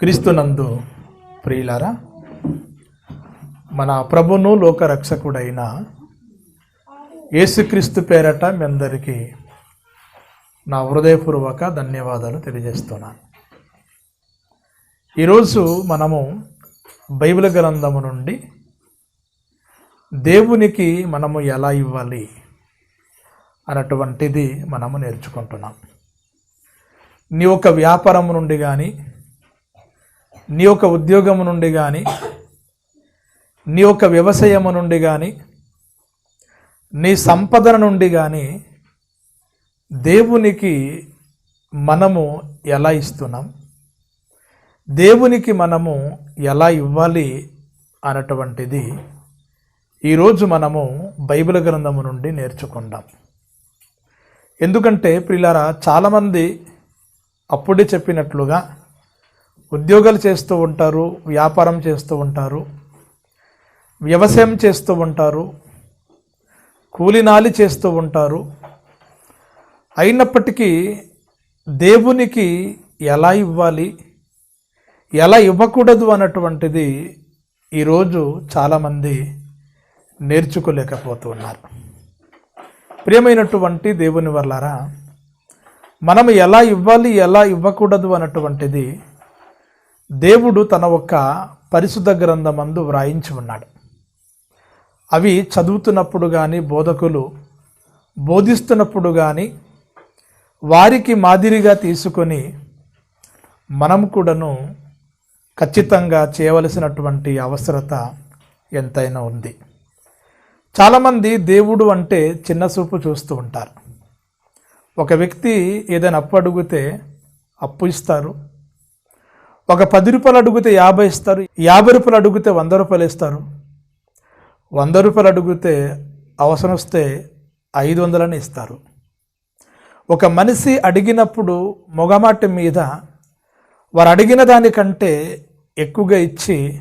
క్రీస్తునందు ప్రియులారా మన ప్రభును లోకరక్షకుడైన యేసుక్రీస్తు పేరట మీ అందరికీ నా హృదయపూర్వక ధన్యవాదాలు తెలియజేస్తున్నాను. ఈరోజు మనము బైబిల్ గ్రంథము నుండి దేవునికి మనము ఎలా ఇవ్వాలి అన్నటువంటిది మనము నేర్చుకుంటున్నాం. నీ ఒక వ్యాపారం నుండి కానీ నీ యొక్క ఉద్యోగము నుండి కానీ నీ యొక్క వ్యవసాయము నుండి కానీ నీ సంపదన నుండి కానీ దేవునికి మనము ఎలా ఇస్తున్నాం? దేవునికి మనము ఎలా ఇవ్వాలి అన్నటువంటిది ఈరోజు మనము బైబిల్ గ్రంథము నుండి నేర్చుకుందాం. ఎందుకంటే ప్రిలారా చాలామంది అప్పుడే చెప్పినట్లుగా ఉద్యోగాలు చేస్తూ ఉంటారు వ్యాపారం చేస్తూ ఉంటారు వ్యవసాయం చేస్తూ ఉంటారు కూలినాలి చేస్తూ ఉంటారు. అయినప్పటికీ దేవునికి ఎలా ఇవ్వాలి ఎలా ఇవ్వకూడదు అన్నటువంటిది ఈరోజు చాలామంది నేర్చుకోలేకపోతున్నారు. ప్రియమైనటువంటి దేవుని వల్లారా మనం ఎలా ఇవ్వాలి ఎలా ఇవ్వకూడదు అన్నటువంటిది దేవుడు తన ఒక్క పరిశుద్ధ గ్రంథమందు వ్రాయించి ఉన్నాడు. అవి చదువుతున్నప్పుడు కానీ బోధకులు బోధిస్తున్నప్పుడు కానీ వారికి మాదిరిగా తీసుకొని మనం కూడాను ఖచ్చితంగా చేయవలసినటువంటి అవసరత ఎంతైనా ఉంది. చాలామంది దేవుడు అంటే చిన్న చూపు చూస్తూ ఉంటారు. ఒక వ్యక్తి ఏదైనా అప్పు అడిగితే అప్పు ఇస్తారు. ఒక పది రూపాయలు అడిగితే యాభై ఇస్తారు యాభై రూపాయలు అడిగితే వంద రూపాయలు ఇస్తారు. వంద రూపాయలు అడిగితే అవసరం వస్తే ఐదు వందలని ఇస్తారు. ఒక మనిషి అడిగినప్పుడు మొగమాట మీద వారు అడిగిన దానికంటే ఎక్కువగా ఇచ్చి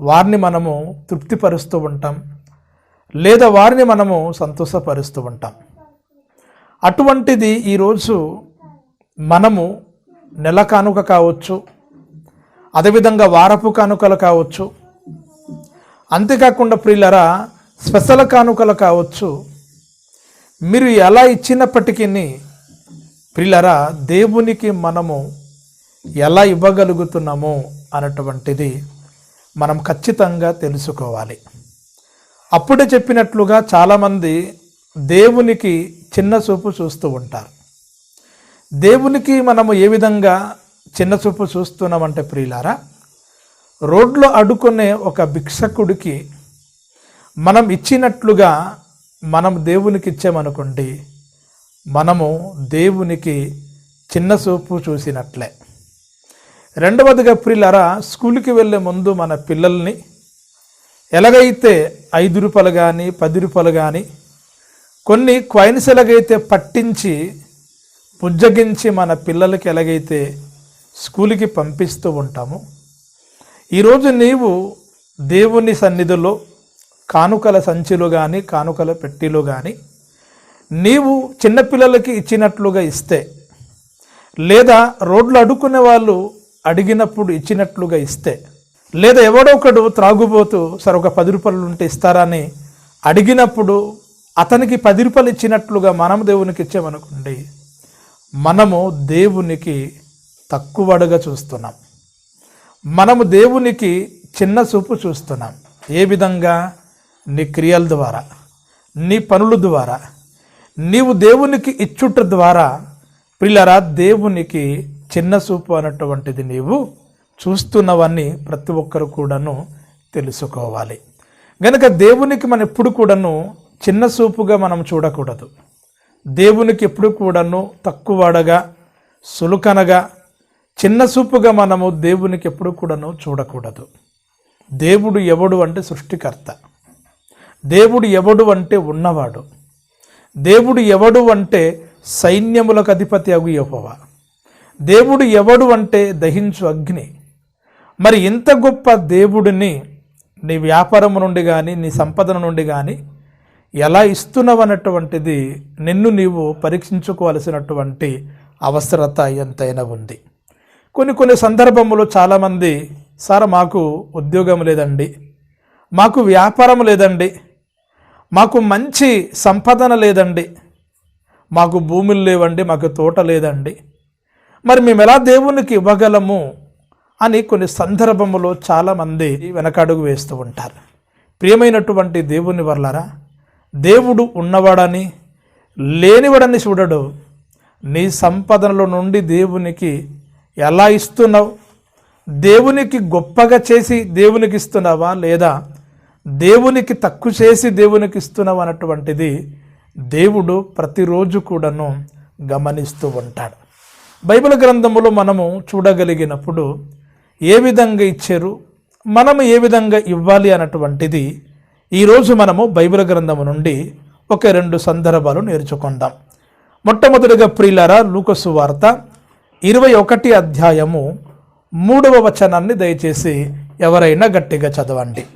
వారిని మనము తృప్తిపరుస్తూ ఉంటాం లేదా వారిని మనము సంతోషపరుస్తూ ఉంటాం. అటువంటిది ఈరోజు మనము నెల కానుక కావచ్చు అదేవిధంగా వారపు కానుకలు కావచ్చు. అంతేకాకుండా ప్రియులరా స్పెషల్ కానుకలు కావచ్చు. మీరు ఎలా ఇచ్చినప్పటికీ ప్రియులరా దేవునికి మనము ఎలా ఇవ్వగలుగుతున్నాము అన్నటువంటిది మనం ఖచ్చితంగా తెలుసుకోవాలి. అప్పుడే చెప్పినట్లుగా చాలామంది దేవునికి చిన్న చూపు చూస్తూ ఉంటారు. దేవునికి మనము ఏ విధంగా చిన్న చూపు చూస్తున్నామంటే ప్రియులారా రోడ్లో అడుకునే ఒక భిక్షకుడికి మనం ఇచ్చినట్లుగా మనం దేవునికి ఇచ్చామనుకోండి మనము దేవునికి చిన్న చూపు చూసినట్లే. రెండవదిగా ప్రియులారా స్కూల్కి వెళ్ళే ముందు మన పిల్లల్ని ఎలాగైతే ఐదు రూపాయలు కానీ పది రూపాయలు కానీ కొన్ని క్వైన్స్ ఎలాగైతే పట్టించి పుజ్జగించి మన పిల్లలకి ఎలాగైతే స్కూల్కి పంపిస్తూ ఉంటాము. ఈరోజు నీవు దేవుని సన్నిధిలో కానుకల సంచిలో కానీ కానుకల పెట్టిలో కానీ నీవు చిన్నపిల్లలకి ఇచ్చినట్లుగా ఇస్తే లేదా రోడ్లు అడుక్కునే వాళ్ళు అడిగినప్పుడు ఇచ్చినట్లుగా ఇస్తే లేదా ఎవడో ఒకడు త్రాగుబోతూ సరే ఒక పది రూపాయలు ఉంటే ఇస్తారని అడిగినప్పుడు అతనికి పది రూపాయలు ఇచ్చినట్లుగా మనం దేవునికి ఇచ్చామనుకోండి మనము దేవునికి తక్కువడగా చూస్తున్నాం. మనము దేవునికి చిన్న చూపు చూస్తున్నాం. ఏ విధంగా? నీ క్రియల ద్వారా నీ పనుల ద్వారా. నీవు దేవునికి ఇచ్చుట ద్వారా పిల్లరా దేవునికి చిన్న చూపు అన్నటువంటిది నీవు చూస్తున్నవన్నీ ప్రతి ఒక్కరు కూడాను తెలుసుకోవాలి. గనక దేవునికి మనం ఎప్పుడు కూడాను చిన్న చూపుగా మనం చూడకూడదు. దేవునికి ఎప్పుడు కూడాను తక్కువడగా సులుకనగా చిన్న చూపుగా మనము దేవునికి ఎప్పుడు కూడాను చూడకూడదు. దేవుడు ఎవడు అంటే సృష్టికర్త. దేవుడు ఎవడు అంటే ఉన్నవాడు. దేవుడు ఎవడు అంటే సైన్యములకు అధిపతి అగు యహోవా. దేవుడు ఎవడు అంటే దహించు అగ్ని. మరి ఇంత గొప్ప దేవుడిని నీ వ్యాపారం నుండి కానీ నీ సంపదన నుండి కానీ ఎలా ఇస్తున్నావన్నటువంటిది నిన్ను నీవు పరీక్షించుకోవాల్సినటువంటి అవసరత ఎంతైనా ఉంది. కొన్ని కొన్ని సందర్భములో చాలామంది సార్ మాకు ఉద్యోగం లేదండి. మాకు వ్యాపారం లేదండి. మాకు మంచి సంపాదన లేదండి. మాకు భూములు లేవండి మాకు తోట లేదండి. మరి మేము ఎలా దేవునికి ఇవ్వగలము? అని కొన్ని సందర్భములో చాలామంది వెనకడుగు వేస్తూ ఉంటారు. ప్రియమైనటువంటి దేవుని వల్లరా దేవుడు ఉన్నవాడని లేనివాడని చూడడు. నీ సంపదనలో నుండి దేవునికి ఎలా ఇస్తున్నావు? దేవునికి గొప్పగా చేసి దేవునికి ఇస్తున్నావా? లేదా దేవునికి తక్కువ చేసి దేవునికి ఇస్తున్నావు? అన్నటువంటిది దేవుడు ప్రతిరోజు కూడాను గమనిస్తూ ఉంటాడు. బైబిల్ గ్రంథములో మనము చూడగలిగినప్పుడు ఏ విధంగా ఇచ్చారు? మనము ఏ విధంగా ఇవ్వాలి? అన్నటువంటిది ఈరోజు మనము బైబిల్ గ్రంథము నుండి ఒక రెండు సందర్భాలు నేర్చుకుందాం. మొట్టమొదటిగా ప్రియులారా లూకసు వార్త ఇరవై ఒకటి అధ్యాయము మూడవ వచనాన్ని దయచేసి ఎవరైనా గట్టిగా చదవండి.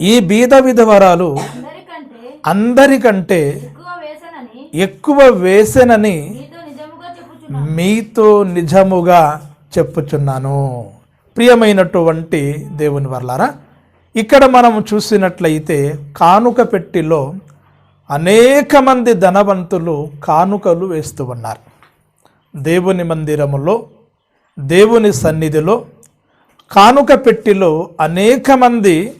ఈ బీద విధవరాలు అందరికంటే ఎక్కువ వేసనని ఎక్కువ వేసెనని మీతో నిజముగా చెప్పుచున్నాను. మీతో నిజముగా చెప్పుచున్నాను. ప్రియమైనటువంటి దేవుని వర్లారా ఇక్కడ మనం చూసినట్లయితే కానుక పెట్టిలో అనేక మంది ధనవంతులు కానుకలు వేస్తూ ఉన్నారు. దేవుని మందిరములో దేవుని సన్నిధిలో కానుక పెట్టిలో అనేక మంది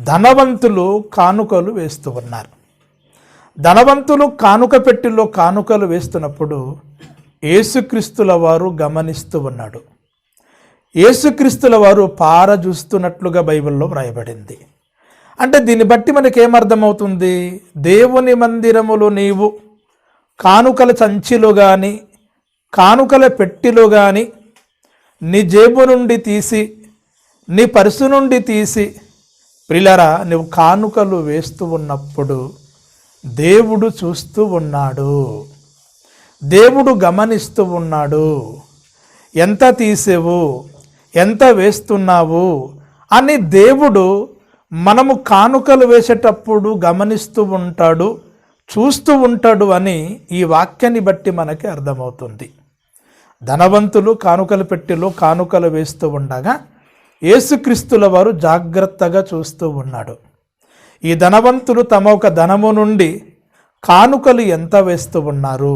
ధనవంతులు కానుకలు వేస్తూ ఉన్నారు. ధనవంతులు కానుక పెట్టిలో కానుకలు వేస్తున్నప్పుడు ఏసుక్రీస్తుల వారు గమనిస్తూ ఉన్నాడు. ఏసుక్రీస్తుల వారు పార చూస్తున్నట్లుగా బైబిల్లో వ్రాయబడింది. అంటే దీన్ని బట్టి మనకి ఏమర్థమవుతుంది దేవుని మందిరములో నీవు కానుకల సంచిలో కానీ కానుకల పెట్టిలో కానీ నీ జేబు నుండి తీసి నీ పర్సు నుండి తీసి ప్రిలరా నువ్వు కానుకలు వేస్తూ ఉన్నప్పుడు దేవుడు చూస్తూ ఉన్నాడు. దేవుడు గమనిస్తూ ఉన్నాడు. ఎంత తీసేవు? ఎంత వేస్తున్నావు? అని దేవుడు మనము కానుకలు వేసేటప్పుడు గమనిస్తూ ఉంటాడు చూస్తూ ఉంటాడు అని ఈ వాక్యాన్ని బట్టి మనకి అర్థమవుతుంది. ధనవంతులు కానుకలు పెట్టెలో కానుకలు వేస్తూ ఉండగా యేసుక్రీస్తుల వారు జాగ్రత్తగా చూస్తూ ఉన్నాడు. ఈ ధనవంతులు తమ ఒక ధనము నుండి కానుకలు ఎంత వేస్తూ ఉన్నారు?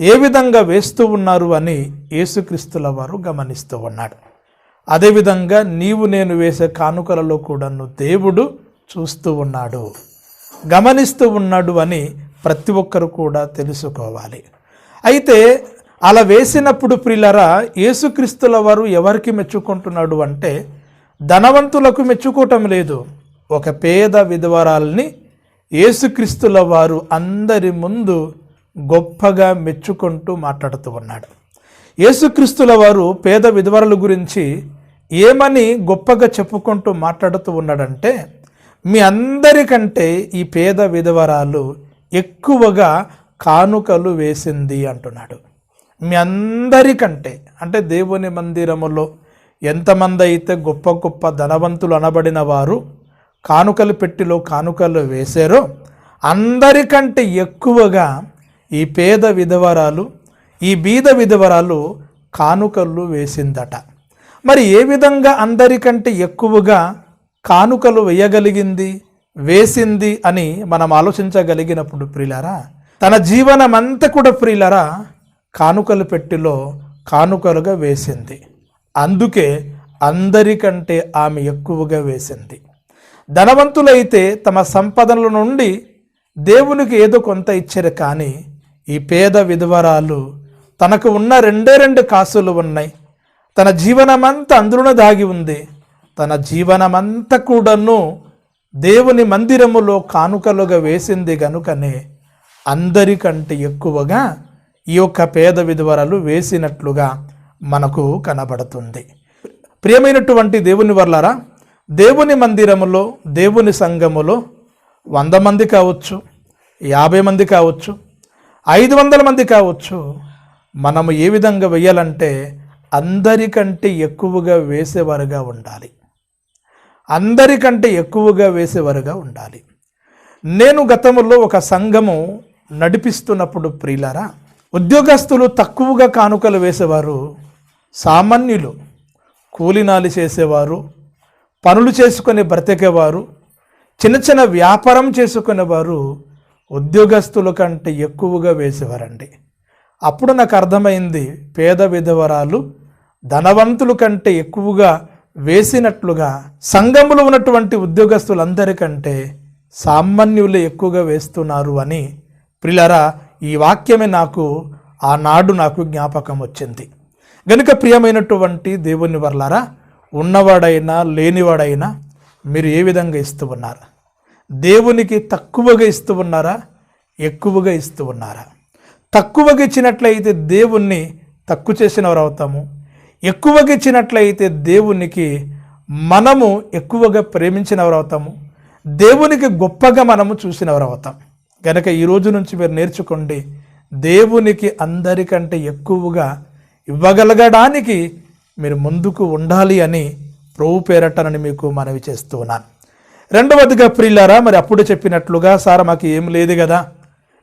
ఏ విధంగా వేస్తూ ఉన్నారు అని యేసుక్రీస్తుల వారు గమనిస్తూ ఉన్నాడు. అదేవిధంగా నీవు నేను వేసే కానుకలలో కూడాను దేవుడు చూస్తూ ఉన్నాడు. గమనిస్తూ ఉన్నాడు అని ప్రతి ఒక్కరు కూడా తెలుసుకోవాలి. అయితే అలా వేసినప్పుడు ప్రిలరా యేసుక్రీస్తుల వారు ఎవరికి మెచ్చుకుంటున్నాడు అంటే ధనవంతులకు మెచ్చుకోవటం లేదు. ఒక పేద విధవరాల్ని యేసుక్రీస్తుల వారు అందరి ముందు గొప్పగా మెచ్చుకుంటూ మాట్లాడుతూ ఉన్నాడు. యేసుక్రీస్తుల వారు పేద విధవరల గురించి ఏమని గొప్పగా చెప్పుకుంటూ మాట్లాడుతూ ఉన్నాడంటే మీ అందరికంటే ఈ పేద విధవరాలు ఎక్కువగా కానుకలు వేసింది అంటున్నాడు. మీ అందరికంటే అంటే దేవుని మందిరములో ఎంతమంది అయితే గొప్ప గొప్ప ధనవంతులు అనబడిన వారు కానుకలు పెట్టిలో కానుకలు వేశారో అందరికంటే ఎక్కువగా ఈ పేద విధవరాలు ఈ బీద విధవరాలు కానుకలు వేసిందట. మరి ఏ విధంగా అందరికంటే ఎక్కువగా కానుకలు వేయగలిగింది వేసింది అని మనం ఆలోచించగలిగినప్పుడు ప్రియులారా తన జీవనమంతా కూడా ప్రియులరా కానుకలు పెట్టిలో కానుకలుగా వేసింది. అందుకే అందరికంటే ఆమె ఎక్కువగా వేసింది. ధనవంతులైతే తమ సంపదల నుండి దేవునికి ఏదో కొంత ఇచ్చారు కానీ ఈ పేద విధవరాలు తనకు ఉన్న రెండే రెండు కాసులు ఉన్నాయి. తన జీవనమంతా అందులోనే దాగి ఉంది. తన జీవనమంతా కూడాను దేవుని మందిరములో కానుకలుగా వేసింది గనుకనే అందరికంటే ఎక్కువగా ఈ యొక్క పేద విధవరాలు వేసినట్లుగా మనకు కనబడుతుంది. ప్రియమైనటువంటి దేవుని వల్లరా దేవుని మందిరములో దేవుని సంఘములో వంద మంది కావచ్చు యాభై మంది కావచ్చు ఐదు వందల మంది కావచ్చు మనము ఏ విధంగా వెయ్యాలంటే అందరికంటే ఎక్కువగా వేసేవారుగా ఉండాలి. అందరికంటే ఎక్కువగా వేసేవారుగా ఉండాలి. నేను గతంలో ఒక సంఘము నడిపిస్తున్నప్పుడు ప్రియులారా ఉద్యోగస్తులు తక్కువగా కానుకలు వేసేవారు సామాన్యులు కూలినాలి చేసేవారు పనులు చేసుకొని బ్రతికేవారు చిన్న చిన్న వ్యాపారం చేసుకునేవారు ఉద్యోగస్తుల కంటే ఎక్కువగా వేసేవారండి. అప్పుడు నాకు అర్థమైంది పేద విధవరాలు ధనవంతుల కంటే ఎక్కువగా వేసినట్లుగా సంఘంలో ఉన్నటువంటి ఉద్యోగస్తులందరికంటే సామాన్యులే ఎక్కువగా వేస్తున్నారు అని ప్రిలరా ఈ వాక్యమే నాకు ఆనాడు నాకు జ్ఞాపకం వచ్చింది. గనుక ప్రియమైనటువంటి దేవుని వర్లారా ఉన్నవాడైనా లేనివాడైనా మీరు ఏ విధంగా ఇస్తూ ఉన్నారు? దేవునికి తక్కువగా ఇస్తూ ఉన్నారా? ఎక్కువగా ఇస్తూ ఉన్నారా? తక్కువగా ఇచ్చినట్లయితే దేవుణ్ణి తక్కువ చేసినవారు అవుతాము ఎక్కువగా ఇచ్చినట్లయితే దేవునికి మనము ఎక్కువగా ప్రేమించినవారు అవుతాము దేవునికి గొప్పగా మనము చూసినవారు అవుతాం గనక ఈ రోజు నుంచి మీరు నేర్చుకోండి దేవునికి అందరికంటే ఎక్కువగా ఇవ్వగలగడానికి మీరు ముందుకు ఉండాలి అని ప్రభు పేరటనని మీకు మనవి చేస్తున్నాను రెండవదిగా ప్రియులారా మరి అప్పుడు చెప్పినట్లుగా సార్ మాకు ఏం లేదు కదా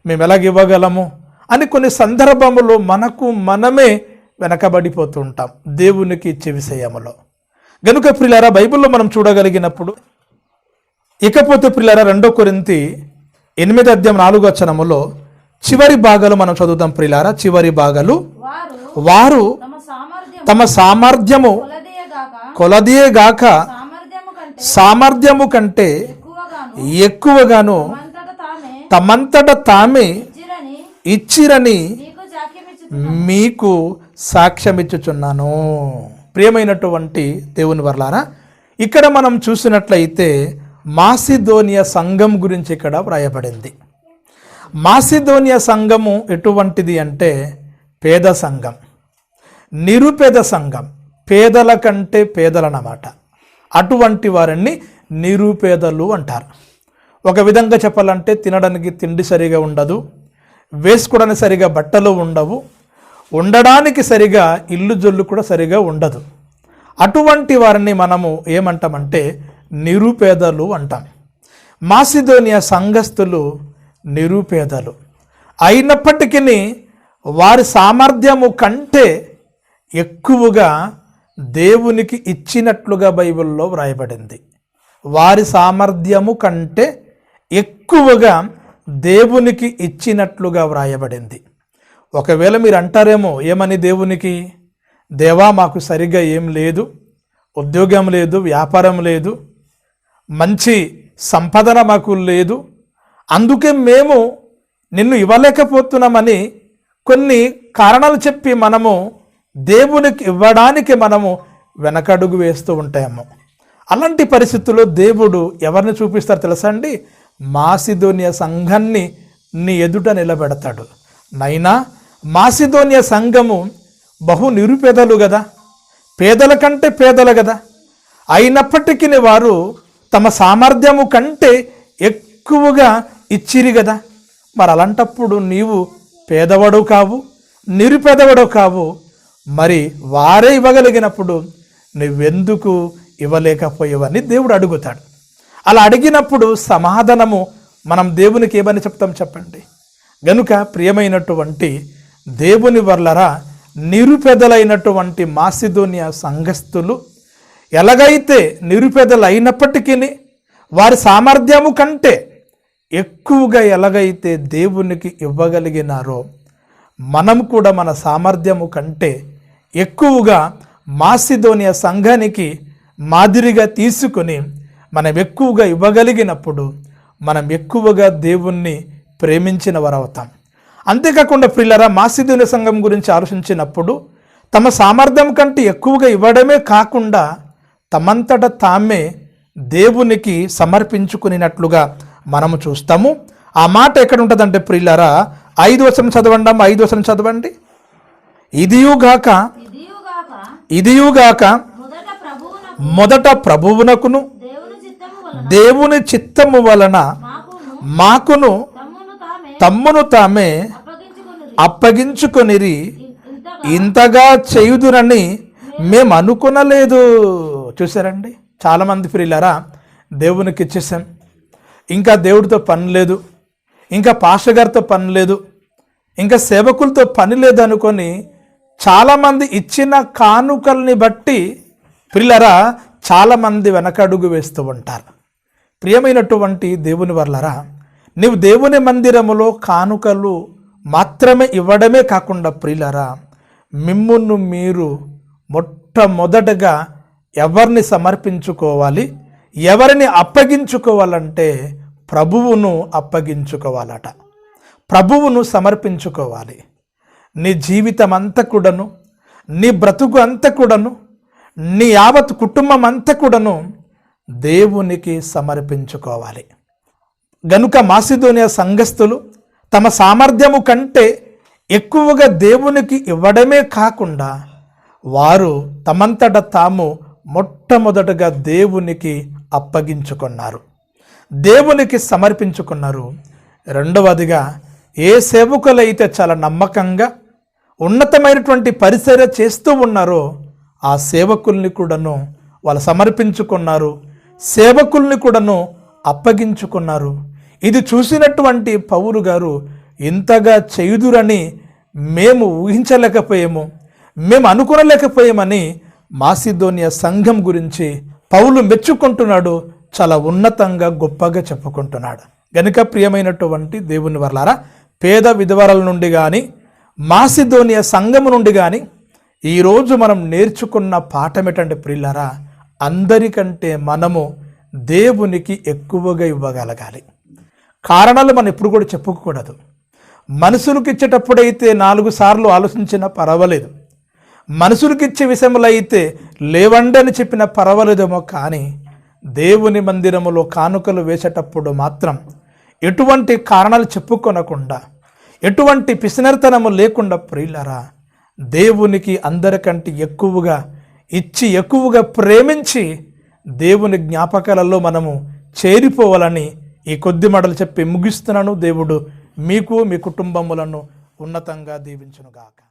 మేము ఎలాగ ఇవ్వగలము అని కొన్ని సందర్భములో మనకు మనమే వెనకబడిపోతూ ఉంటాం దేవునికి ఇచ్చే విషయములో. గనుక ప్రిల్లారా బైబిల్లో మనం చూడగలిగినప్పుడు ఇకపోతే ప్రియులారా రెండో కొరింతి ఎనిమిది అధ్యాయం నాలుగు వచనములో చివరి భాగాలు మనం చదువుతాం ప్రియులారా చివరి భాగాలు. వారు తమ సామర్థ్యం తమ సామర్థ్యము కొలదీయగాక సామర్థ్యము కంటే ఎక్కువగాను తమంతట తామే ఇచ్చిరని మీకు సాక్ష్యమిచ్చుచున్నాను. ప్రియమైనటువంటి దేవుని వర్లారా ఇక్కడ మనం చూసినట్లయితే మాసిదోనియా సంఘం గురించి ఇక్కడ వ్రాయబడింది. మాసిదోనియా సంఘము ఎటువంటిది అంటే పేద సంఘం. నిరుపేద సంఘం. పేదల కంటే పేదలన్నమాట అటువంటి వారిని నిరుపేదలు అంటారు. ఒక విధంగా చెప్పాలంటే తినడానికి తిండి సరిగా ఉండదు వేసుకోవడానికి సరిగా బట్టలు ఉండవు ఉండడానికి సరిగా ఇల్లు జొల్లు కూడా సరిగా ఉండదు. అటువంటి వారిని మనము ఏమంటామంటే నిరుపేదలు అంటాం. మాసిదోనియా సంఘస్థులు నిరుపేదలు. అయినప్పటికీ వారి సామర్థ్యము కంటే ఎక్కువగా దేవునికి ఇచ్చినట్లుగా బైబిల్లో వ్రాయబడింది. వారి సామర్థ్యము కంటే ఎక్కువగా దేవునికి ఇచ్చినట్లుగా వ్రాయబడింది. ఒకవేళ మీరు అంటారేమో ఏమని దేవునికి? దేవా మాకు సరిగ్గా ఏం లేదు. ఉద్యోగం లేదు వ్యాపారం లేదు. మంచి సంపదన మాకు లేదు. అందుకే మేము నిన్ను ఇవ్వలేకపోతున్నామని కొన్ని కారణాలు చెప్పి మనము దేవునికి ఇవ్వడానికి మనము వెనకడుగు వేస్తూ ఉంటాము. అలాంటి పరిస్థితుల్లో దేవుడు ఎవరిని చూపిస్తారు తెలుసా అండి? మాసిదోనియా సంఘాన్ని నీ ఎదుట నిలబెడతాడు. నైనా మాసిదోనియా సంఘము బహు నిరుపేదలు కదా పేదల కంటే పేదలు కదా అయినప్పటికీ వారు తమ సామర్థ్యము కంటే ఎక్కువగా ఇచ్చిరి కదా మరి అలాంటప్పుడు నీవు పేదవాడు కావు నిరుపేదవాడు కావు. మరి వారే ఇవ్వగలిగినప్పుడు నువ్వెందుకు ఇవ్వలేకపోయావని దేవుడు అడుగుతాడు. అలా అడిగినప్పుడు సమాధానము మనం దేవునికి ఏమని చెప్తాం చెప్పండి. గనుక ప్రియమైనటువంటి దేవుని వర్లరా నిరుపేదలైనటువంటి మాసిదోనియా సంఘస్థులు ఎలాగైతే నిరుపేదలు అయినప్పటికీ వారి సామర్థ్యము కంటే ఎక్కువగా ఎలాగైతే దేవునికి ఇవ్వగలిగినారో మనం కూడా మన సామర్థ్యము కంటే ఎక్కువగా మాసిధోనియ సంఘానికి మాదిరిగా తీసుకొని మనం ఎక్కువగా ఇవ్వగలిగినప్పుడు మనం ఎక్కువగా దేవుణ్ణి ప్రేమించిన వారవుతాం. అంతేకాకుండా ప్రిల్లరా మాసిధోని సంఘం గురించి ఆలోచించినప్పుడు తమ సామర్థ్యం కంటే ఎక్కువగా ఇవ్వడమే కాకుండా తమంతట తామే దేవునికి సమర్పించుకునేటట్లుగా మనము చూస్తాము. ఆ మాట ఎక్కడ ఉంటుందంటే ప్రిల్లరా ఐదు వచనం చదవండి ఐదు వచనం చదవండి. ఇదియుగాక ఇదియుగాక మొదట ప్రభువున మొదట ప్రభువునకును దేవుని చిత్తము వలన మాకును తమ్మును తామే అప్పగించుకొనిరి. ఇంతగా ఇంతగా చేయుదురని మేము అనుకునలేదు చూసారండి చాలామంది ప్రియులరా దేవునికి ఇచ్చేసాం ఇంకా దేవుడితో పని లేదు. ఇంకా పాస్టర్ గారితో పని లేదు. ఇంకా సేవకులతో పని లేదు అనుకొని చాలామంది ఇచ్చిన కానుకల్ని బట్టి పిల్లరా చాలామంది వెనకడుగు వేస్తూ ఉంటారు. ప్రియమైనటువంటి దేవుని వర్లరా నీవు దేవుని మందిరములో కానుకలు మాత్రమే ఇవ్వడమే కాకుండా ప్రియులరా మిమ్మును మీరు మొట్టమొదటగా ఎవరిని సమర్పించుకోవాలి? ఎవరిని అప్పగించుకోవాలంటే ప్రభువును అప్పగించుకోవాలట. ప్రభువును సమర్పించుకోవాలి. నీ జీవితం అంతా కూడాను నీ బ్రతుకు అంతా కూడాను నీ యావత్ కుటుంబం అంతా కూడాను దేవునికి సమర్పించుకోవాలి. గనుక మాసిదోనియా సంఘస్థులు తమ సామర్థ్యము కంటే ఎక్కువగా దేవునికి ఇవ్వడమే కాకుండా వారు తమంతట తాము మొట్టమొదటగా దేవునికి అప్పగించుకున్నారు. దేవునికి సమర్పించుకున్నారు. రెండవదిగా ఏ సేవకులైతే చాలా నమ్మకంగా ఉన్నతమైనటువంటి పరిసర చేస్తూ ఉన్నారో ఆ సేవకుల్ని కూడాను వాళ్ళు సమర్పించుకున్నారు. సేవకుల్ని కూడాను అప్పగించుకున్నారు. ఇది చూసినటువంటి పౌరు గారు ఇంతగా చేయుదురని మేము ఊహించలేకపోయాము. మేము అనుకునలేకపోయామని మాసిదోనియా సంఘం గురించి పౌలు మెచ్చుకుంటున్నాడు చాలా ఉన్నతంగా గొప్పగా చెప్పుకుంటున్నాడు. గనుక ప్రియమైనటువంటి దేవుని వర్లారా పేద విధవరాల నుండి కానీ మాసిదోనియా సంఘము నుండి కానీ ఈరోజు మనం నేర్చుకున్న పాఠం ఏంటంటే ప్రిల్లరా అందరికంటే మనము దేవునికి ఎక్కువగా ఇవ్వగలగాలి. కారణాలు మనం ఎప్పుడు కూడా చెప్పుకోకూడదు. మనుషులకు ఇచ్చేటప్పుడైతే నాలుగు సార్లు ఆలోచించినా పర్వాలేదు. మనుషులకిచ్చే ఇచ్చే విషయంలో అయితే లేవండని చెప్పిన పర్వాలేదేమో కానీ దేవుని మందిరములో కానుకలు వేసేటప్పుడు మాత్రం ఎటువంటి కారణాలు చెప్పుకొనకుండా ఎటువంటి పిసినర్తనము లేకుండా ప్రియులరా దేవునికి అందరికంటే ఎక్కువగా ఇచ్చి ఎక్కువగా ప్రేమించి దేవుని జ్ఞాపకాలలో మనము చేరిపోవాలని ఈ కొద్ది మాటలు చెప్పి ముగిస్తున్నాను. దేవుడు మీకు మీ కుటుంబములను ఉన్నతంగా దీవించునుగాక.